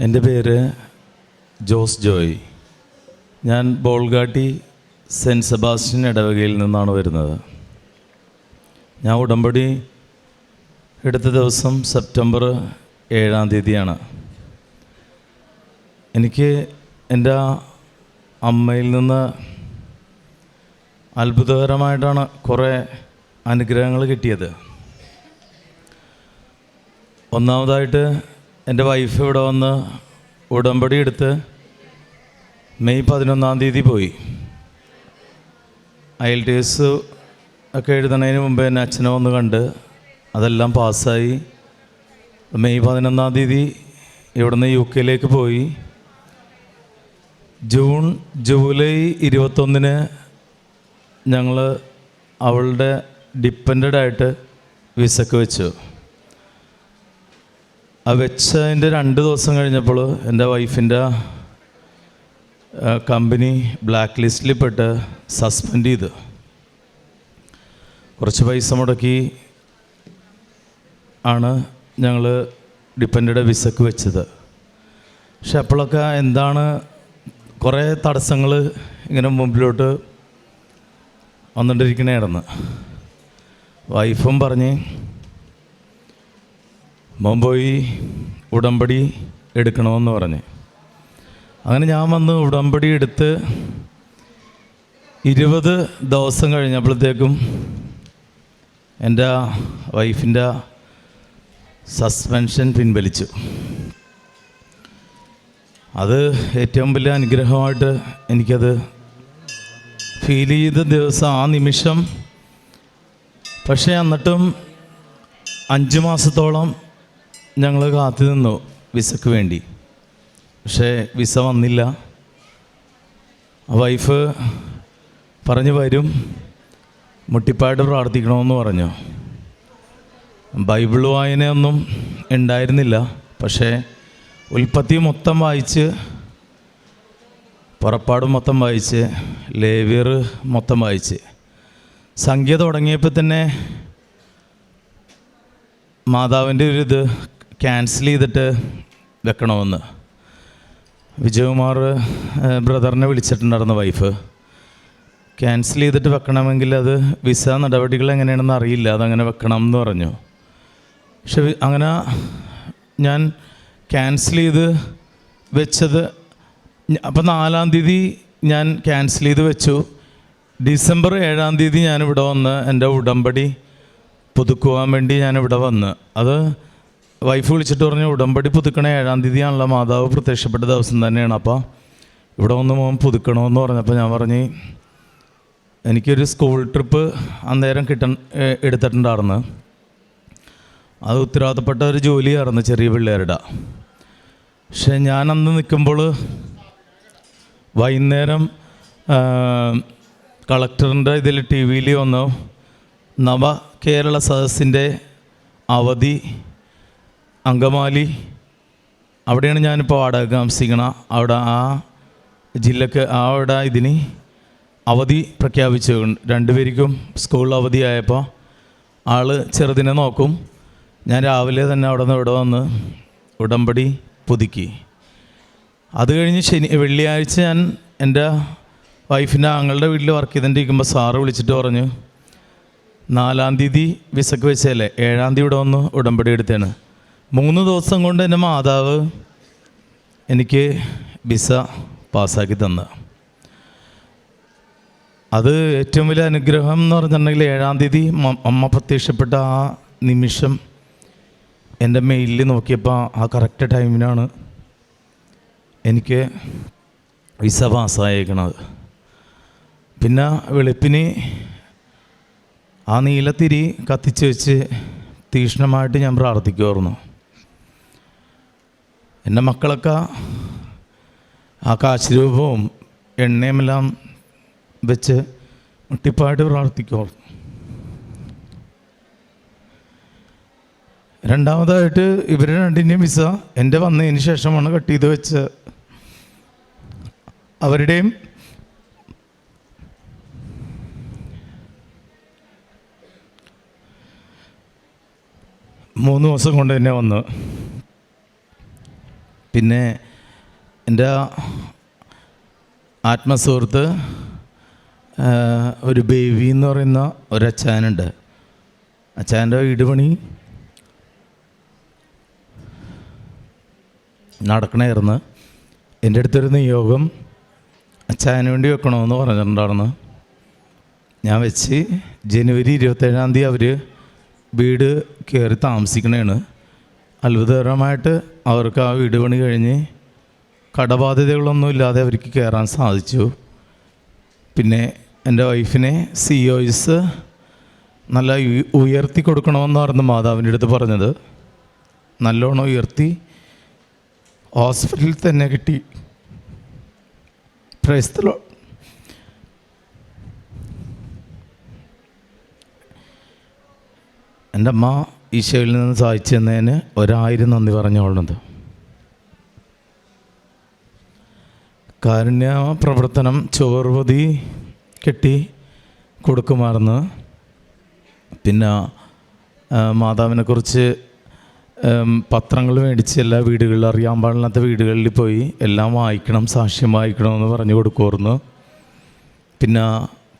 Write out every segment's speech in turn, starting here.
എന്റെ പേര് ജോസ് ജോയ്. ഞാൻ ബോൾഗാട്ടി സെന്റ് സെബാസ്റ്റ്യൻ ഇടവകയിൽ നിന്നാണ് വരുന്നത്. ഞാൻ ഉടമ്പടി എടുത്ത ദിവസം സെപ്റ്റംബർ ഏഴാം തീയതിയാണ്. എനിക്ക് എന്റെ അമ്മയിൽ നിന്ന് അത്ഭുതകരമായിട്ടാണ് കുറേ അനുഗ്രഹങ്ങൾ കിട്ടിയത്. ഒന്നാമതായിട്ട് എന്റെ വൈഫ് ഇവിടെ വന്ന് ഉടമ്പടി എടുത്ത് മെയ് പതിനൊന്നാം തീയതി പോയി. ഐ ടേസ് ഒക്കെ എഴുതണതിന് മുമ്പ് എന്നെ അച്ഛനെ വന്ന് കണ്ട് അതെല്ലാം പാസ്സായി. മെയ് പതിനൊന്നാം തീയതി ഇവിടുന്ന് യു കെയിലേക്ക് പോയി. ജൂൺ ജൂലൈ ഇരുപത്തൊന്നിന് ഞങ്ങൾ അവളുടെ ഡിപ്പെൻഡായിട്ട് വിസക്ക് വെച്ചു. ആ വെച്ചതിന്റെ രണ്ട് ദിവസം കഴിഞ്ഞപ്പോൾ എന്റെ വൈഫിന്റെ കമ്പനി ബ്ലാക്ക് ലിസ്റ്റിൽ പെട്ട് സസ്പെൻഡ് ചെയ്ത്. കുറച്ച് പൈസ മുടക്കി ആണ് ഞങ്ങൾ ഡിപ്പെൻഡഡ് വിസക്ക് വെച്ചത്. പക്ഷെ അപ്പോഴൊക്കെ എന്താണ് കുറേ തടസ്സങ്ങൾ ഇങ്ങനെ മുമ്പിലോട്ട് വന്നുകൊണ്ടിരിക്കണായിരുന്നു വൈഫും പറഞ്ഞ് മോൻ പോയി ഉടമ്പടി എടുക്കണമെന്ന് പറഞ്ഞ്. അങ്ങനെ ഞാൻ വന്ന് ഉടമ്പടി എടുത്ത് ഇരുപത് ദിവസം കഴിഞ്ഞപ്പോഴത്തേക്കും എന്റെ വൈഫിന്റെ സസ്പെൻഷൻ പിൻവലിച്ചു. അത് ഏറ്റവും വലിയ അനുഗ്രഹമായിട്ട് എനിക്കത് ഫീൽ ചെയ്ത ദിവസം ആ നിമിഷം. പക്ഷേ എന്നിട്ടും അഞ്ച് മാസത്തോളം ഞങ്ങൾ കാത്തു നിന്നു വിസക്ക് വേണ്ടി. പക്ഷേ വിസ വന്നില്ല. വൈഫ് പറഞ്ഞു വരും മുട്ടിപ്പായിട്ട് പ്രാർത്ഥിക്കണമെന്ന് പറഞ്ഞു. ബൈബിൾ വായനയൊന്നും ഉണ്ടായിരുന്നില്ല. പക്ഷേ ഉൽപ്പത്തി മൊത്തം വായിച്ച് പുറപ്പാട് മൊത്തം വായിച്ച് ലേവിയർ മൊത്തം വായിച്ച്. സംഖ്യ തുടങ്ങിയപ്പോൾ തന്നെ മാതാവിന്റെ ഒരു ഇത് ക്യാൻസൽ ചെയ്തിട്ട് വെക്കണമെന്ന്. വിജയകുമാർ ബ്രദറിനെ വിളിച്ചിട്ടുണ്ടായിരുന്നു വൈഫ്. ക്യാൻസൽ ചെയ്തിട്ട് വെക്കണമെങ്കിൽ അത് വിസ നടപടികൾ എങ്ങനെയാണെന്ന് അറിയില്ല. അതങ്ങനെ വെക്കണം എന്ന് പറഞ്ഞു. പക്ഷെ അങ്ങനെ ഞാൻ ക്യാൻസൽ ചെയ്ത് വെച്ചത് അപ്പം നാലാം തീയതി ഞാൻ ക്യാൻസൽ ചെയ്ത് വെച്ചു. ഡിസംബർ ഏഴാം തീയതി ഞാൻ ഇവിടെ വന്ന് എന്റെ ഉടമ്പടി പുതുക്കുവാൻ വേണ്ടി ഞാൻ ഇവിടെ വന്ന്. അത് വൈഫ് വിളിച്ചിട്ട് പറഞ്ഞു ഉടമ്പടി പുതുക്കണ ഏഴാം തീയതിയാണല്ലോ മാതാവ് പ്രത്യക്ഷപ്പെട്ട ദിവസം തന്നെയാണ് അപ്പോൾ ഇവിടെ ഒന്ന് മോൻ പുതുക്കണമെന്ന് പറഞ്ഞപ്പോൾ ഞാൻ പറഞ്ഞ് എനിക്കൊരു സ്കൂൾ ട്രിപ്പ് അന്നേരം കിട്ട എടുത്തിട്ടുണ്ടായിരുന്നു. അത് ഉത്തരവാദിത്തപ്പെട്ട ഒരു ജോലിയായിരുന്നു ചെറിയ പിള്ളേരുടെ. പക്ഷെ ഞാൻ അന്ന് നിൽക്കുമ്പോൾ വൈകുന്നേരം കളക്ടറിന്റെ ഇതിൽ ടി വിയിൽ വന്നു നവ കേരള സദസ്സിന്റെ അവധി അങ്കമാലി. അവിടെയാണ് ഞാനിപ്പോൾ വാടക താമസിക്കണ. അവിടെ ആ ജില്ലക്ക് അവിടെ ഇതിന് അവധി പ്രഖ്യാപിച്ചു രണ്ടുപേർക്കും സ്കൂൾ അവധിയായപ്പോൾ ആൾ ചെറുതിനെ നോക്കും. ഞാൻ രാവിലെ തന്നെ അവിടെ നിന്ന് ഇവിടെ വന്ന് ഉടമ്പടി പുതുക്കി. അത് കഴിഞ്ഞ് ശനി വെള്ളിയാഴ്ച ഞാൻ എന്റെ വൈഫിന്റെ ആങ്ങളുടെ വീട്ടിൽ വർക്ക് ചെയ്തുകൊണ്ടിരിക്കുമ്പോൾ സാറ് വിളിച്ചിട്ട് പറഞ്ഞു നാലാം തീയതി വിസക്ക് വെച്ചല്ലേ ഏഴാം തീയതി ഇവിടെ വന്ന് ഉടമ്പടി എടുത്തേണ് മൂന്ന് ദിവസം കൊണ്ട് എന്റെ മാതാവ് എനിക്ക് വിസ പാസ്സാക്കി തന്ന. അത് ഏറ്റവും വലിയ അനുഗ്രഹം എന്ന് പറഞ്ഞിട്ടുണ്ടെങ്കിൽ ഏഴാം തീയതി അമ്മ പ്രത്യക്ഷപ്പെട്ട ആ നിമിഷം എന്റെ മെയിലിൽ നോക്കിയപ്പോൾ ആ കറക്റ്റ് ടൈമിനാണ് എനിക്ക് വിസ പാസ്സായേക്കണത്. പിന്നെ വെളുപ്പിന് ആ നീലത്തിരി കത്തിച്ച് വെച്ച് തീക്ഷ്ണമായിട്ട് ഞാൻ പ്രാർത്ഥിക്കുമായിരുന്നു എന്റെ മക്കളൊക്കെ ആ കാശുരൂപവും എണ്ണയുമെല്ലാം വെച്ച് മുട്ടിപ്പായിട്ട് പ്രാർത്ഥിക്കുമായിരുന്നു രണ്ടാമതായിട്ട് ഇവർ രണ്ടിന്റെയും വിസ എന്റെ വന്നതിന് ശേഷമാണ് കട്ട് ചെയ്ത് വെച്ച് അവരുടെയും മൂന്ന് ദിവസം കൊണ്ട് തന്നെ വന്ന് പിന്നെ എന്റെ ആത്മസുഹൃത്ത് ഒരു ബേബി എന്ന് പറയുന്ന ഒരു അച്ഛാനുണ്ട് അച്ചായന്റെ വീട് പണി നടക്കണമായിരുന്നു എന്റെ അടുത്തൊരു നിയോഗം അച്ചാന് വേണ്ടി വെക്കണമെന്ന് പറഞ്ഞിട്ടുണ്ടായിരുന്നു. ഞാൻ വെച്ച് ജനുവരി ഇരുപത്തേഴാം തീയതി അവർ വീട് കയറി താമസിക്കണേണ്. അത്ഭുതകരമായിട്ട് അവർക്ക് ആ വീട് പണി കഴിഞ്ഞ് കടബാധ്യതകളൊന്നും ഇല്ലാതെ അവർക്ക് കയറാൻ സാധിച്ചു. പിന്നെ എന്റെ വൈഫിനെ സി ഒയ്സ് നല്ല ഉയ- ഉയർത്തി കൊടുക്കണമെന്നായിരുന്നു മാതാവിന്റെ അടുത്ത് പറഞ്ഞത്. നല്ലോണം ഉയർത്തി ഹോസ്പിറ്റലിൽ തന്നെ കിട്ടി. പ്രൈസ്തലോ എന്റെ അമ്മ ഈശോയിൽ നിന്ന് സഹായിച്ചു ഒരായിരം നന്ദി പറഞ്ഞോളുന്നത് കാരുണ്യ പ്രവർത്തനം ചോർവതി കെട്ടി കൊടുക്കുമായിരുന്നു. പിന്നെ മാതാവിനെക്കുറിച്ച് പത്രങ്ങൾ മേടിച്ച് എല്ലാ വീടുകളിലും അറിയാൻ പാടില്ലാത്ത വീടുകളിൽ പോയി എല്ലാം വായിക്കണം സാക്ഷ്യം വായിക്കണമെന്ന് പറഞ്ഞു കൊടുക്കുമായിരുന്നു. പിന്നെ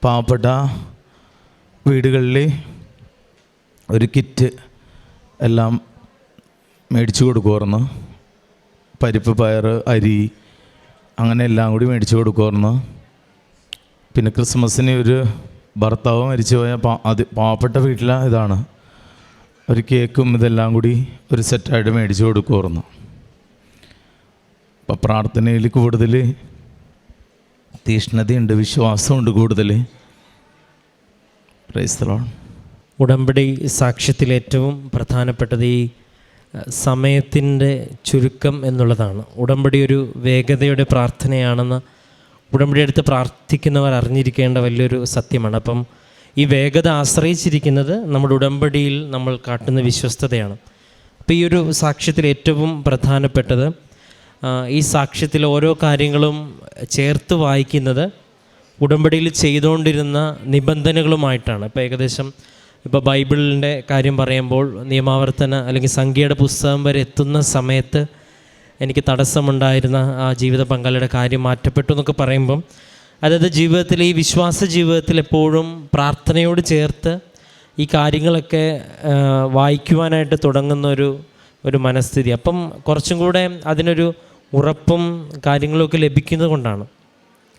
പാവപ്പെട്ട വീടുകളിൽ ഒരു കിറ്റ് എല്ലാം മേടിച്ചു കൊടുക്കുമായിരുന്നു പരിപ്പ് പയർ അരി അങ്ങനെ എല്ലാം കൂടി മേടിച്ചു കൊടുക്കുമായിരുന്നു പിന്നെ ക്രിസ്മസിന് ഒരു ഭർത്താവ് മരിച്ചു പോയ പാ അത് പാവപ്പെട്ട വീട്ടിലെ ഇതാണ്. ഒരു കേക്കും ഇതെല്ലാം കൂടി ഒരു സെറ്റായിട്ട് മേടിച്ചു കൊടുക്കുമായിരുന്നു അപ്പം പ്രാർത്ഥനയിൽ കൂടുതൽ തീഷ്ണതയുണ്ട് വിശ്വാസമുണ്ട് കൂടുതൽ ക്രൈസ്തലോൺ ഉടമ്പടി സാക്ഷ്യത്തിൽ ഏറ്റവും പ്രധാനപ്പെട്ടത് ഈ സമയത്തിന്റെ ചുരുക്കം എന്നുള്ളതാണ്. ഉടമ്പടി ഒരു വേഗതയുടെ പ്രാർത്ഥനയാണെന്ന് ഉടമ്പടി എടുത്ത് പ്രാർത്ഥിക്കുന്നവർ അറിഞ്ഞിരിക്കേണ്ട വലിയൊരു സത്യമാണ്. അപ്പം ഈ വേഗത ആശ്രയിച്ചിരിക്കുന്നത് നമ്മുടെ ഉടമ്പടിയിൽ നമ്മൾ കാട്ടുന്ന വിശ്വസ്തതയാണ്. അപ്പോൾ ഈ ഒരു സാക്ഷ്യത്തിൽ ഏറ്റവും പ്രധാനപ്പെട്ടത് ഈ സാക്ഷ്യത്തിൽ ഓരോ കാര്യങ്ങളും ചേർത്ത് വായിക്കുന്നത് ഉടമ്പടിയിൽ ചെയ്തുകൊണ്ടിരുന്ന നിബന്ധനകളുമായിട്ടാണ്. ഇപ്പോൾ ഏകദേശം ഇപ്പോൾ ബൈബിളിന്റെ കാര്യം പറയുമ്പോൾ നിയമാവർത്തന അല്ലെങ്കിൽ സംഖ്യയുടെ പുസ്തകം വരെ എത്തുന്ന സമയത്ത് എനിക്ക് തടസ്സമുണ്ടായിരുന്ന ആ ജീവിത പങ്കാളിയുടെ കാര്യം മാറ്റപ്പെട്ടു എന്നൊക്കെ പറയുമ്പം അതായത് ജീവിതത്തിൽ ഈ വിശ്വാസ ജീവിതത്തിൽ എപ്പോഴും പ്രാർത്ഥനയോട് ചേർത്ത് ഈ കാര്യങ്ങളൊക്കെ വായിക്കുവാനായിട്ട് തുടങ്ങുന്ന ഒരു ഒരു മനസ്ഥിതി. അപ്പം കുറച്ചും കൂടെ അതിനൊരു ഉറപ്പും കാര്യങ്ങളൊക്കെ ലഭിക്കുന്നത് കൊണ്ടാണ്.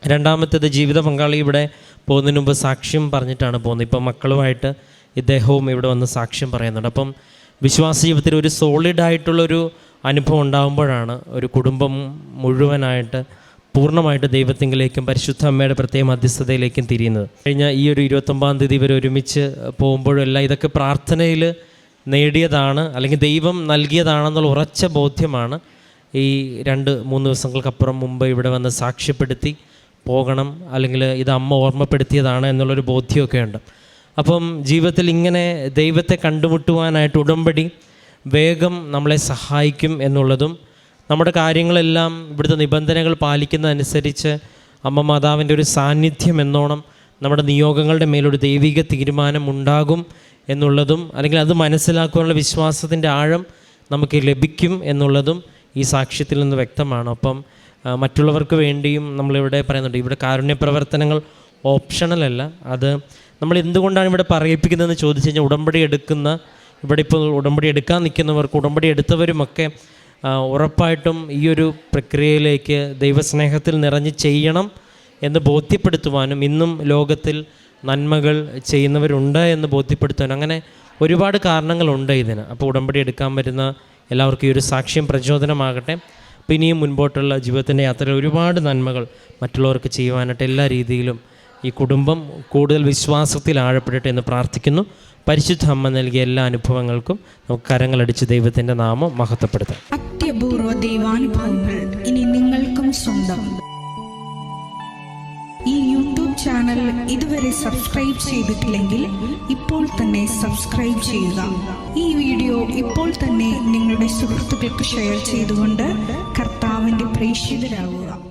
രണ്ടാമത്തേത് ജീവിത പങ്കാളി ഇവിടെ പോകുന്നതിന് മുമ്പ് സാക്ഷ്യം പറഞ്ഞിട്ടാണ് പോകുന്നത്. ഇപ്പം മക്കളുമായിട്ട് ഇദ്ദേഹവും ഇവിടെ വന്ന് സാക്ഷ്യം പറയുന്നുണ്ട്. അപ്പം വിശ്വാസ ജീവിതത്തിൽ ഒരു സോളിഡ് ആയിട്ടുള്ളൊരു അനുഭവം ഉണ്ടാകുമ്പോഴാണ് ഒരു കുടുംബം മുഴുവനായിട്ട് പൂർണമായിട്ട് ദൈവത്തിങ്കിലേക്കും പരിശുദ്ധ അമ്മയുടെ പ്രത്യേക മധ്യസ്ഥതയിലേക്കും തിരിയുന്നത്. കഴിഞ്ഞ ഈ ഒരു ഇരുപത്തൊമ്പതാം തീയതി ഇവർ ഒരുമിച്ച് പോകുമ്പോഴെല്ലാം ഇതൊക്കെ പ്രാർത്ഥനയിൽ നേടിയതാണ് അല്ലെങ്കിൽ ദൈവം നൽകിയതാണെന്നുള്ള ഉറച്ച ബോധ്യമാണ്. ഈ രണ്ട് മൂന്ന് ദിവസങ്ങൾക്കപ്പുറം മുമ്പ് ഇവിടെ വന്ന് സാക്ഷ്യപ്പെടുത്തി പോകണം അല്ലെങ്കിൽ ഇത് അമ്മ ഓർമ്മപ്പെടുത്തിയതാണ് എന്നുള്ളൊരു ബോധ്യമൊക്കെ ഉണ്ട് അപ്പം ജീവിതത്തിൽ ഇങ്ങനെ ദൈവത്തെ കണ്ടുമുട്ടുവാനായിട്ട് ഉടമ്പടി വേഗം നമ്മളെ സഹായിക്കും എന്നുള്ളതും നമ്മുടെ കാര്യങ്ങളെല്ലാം ഇവിടുത്തെ നിബന്ധനകൾ പാലിക്കുന്നതനുസരിച്ച് അമ്മ മാതാവിന്റെ ഒരു സാന്നിധ്യം എന്നോണം നമ്മുടെ നിയോഗങ്ങളുടെ മേലൊരു ദൈവിക തീരുമാനം ഉണ്ടാകും എന്നുള്ളതും അല്ലെങ്കിൽ അത് മനസ്സിലാക്കുവാനുള്ള വിശ്വാസത്തിന്റെ ആഴം നമുക്ക് ലഭിക്കും എന്നുള്ളതും ഈ സാക്ഷ്യത്തിൽ നിന്ന് വ്യക്തമാണ്. അപ്പം മറ്റുള്ളവർക്ക് വേണ്ടിയും നമ്മളിവിടെ പറയുന്നുണ്ട്. ഇവിടെ കാരുണ്യ പ്രവർത്തനങ്ങൾ ഓപ്ഷണൽ അല്ല. അത് നമ്മൾ എന്തുകൊണ്ടാണ് ഇവിടെ പറയിപ്പിക്കുന്നതെന്ന് ചോദിച്ചു കഴിഞ്ഞാൽ ഉടമ്പടി എടുക്കുന്ന ഇവിടെ ഇപ്പോൾ ഉടമ്പടി എടുക്കാൻ നിൽക്കുന്നവർക്ക് ഉടമ്പടി എടുത്തവരുമൊക്കെ ഉറപ്പായിട്ടും ഈ ഒരു പ്രക്രിയയിലേക്ക് ദൈവസ്നേഹത്തിൽ നിറഞ്ഞ് ചെയ്യണം എന്ന് ബോധ്യപ്പെടുത്തുവാനും ഇന്നും ലോകത്തിൽ നന്മകൾ ചെയ്യുന്നവരുണ്ട് എന്ന് ബോധ്യപ്പെടുത്തുവാനും അങ്ങനെ ഒരുപാട് കാരണങ്ങളുണ്ട് ഇതിന്. അപ്പോൾ ഉടമ്പടി എടുക്കാൻ വരുന്ന എല്ലാവർക്കും ഈ ഒരു സാക്ഷ്യം പ്രചോദനമാകട്ടെ. അപ്പോൾ ഇനിയും മുൻപോട്ടുള്ള ജീവിതത്തിന്റെ യാത്രയിൽ ഒരുപാട് നന്മകൾ മറ്റുള്ളവർക്ക് ചെയ്യുവാനായിട്ട് എല്ലാ രീതിയിലും ഈ കുടുംബം കൂടുതൽ വിശ്വാസത്തിൽ ആഴപ്പെടട്ടെ എന്ന് പ്രാർത്ഥിക്കുന്നു. പരിശുദ്ധ അമ്മ നൽകിയ എല്ലാ അനുഭവങ്ങൾക്കും നമുക്ക് കരങ്ങളടിച്ച് ദൈവത്തിന്റെ നാമം മഹത്വപ്പെടുത്താം. അത്യപൂർവ ദൈവാനുഭവങ്ങൾ ഇനി നിങ്ങൾക്കും സ്വന്തം. ഈ യൂട്യൂബ് ചാനൽ ഇതുവരെ സബ്സ്ക്രൈബ് ചെയ്തിട്ടില്ലെങ്കിൽ ഇപ്പോൾ തന്നെ സബ്സ്ക്രൈബ് ചെയ്യുക. ഈ വീഡിയോ ഇപ്പോൾ തന്നെ നിങ്ങളുടെ സുഹൃത്തുക്കൾക്ക് ഷെയർ ചെയ്തുകൊണ്ട് കർത്താവിന്റെ പ്രേക്ഷിതരാകുക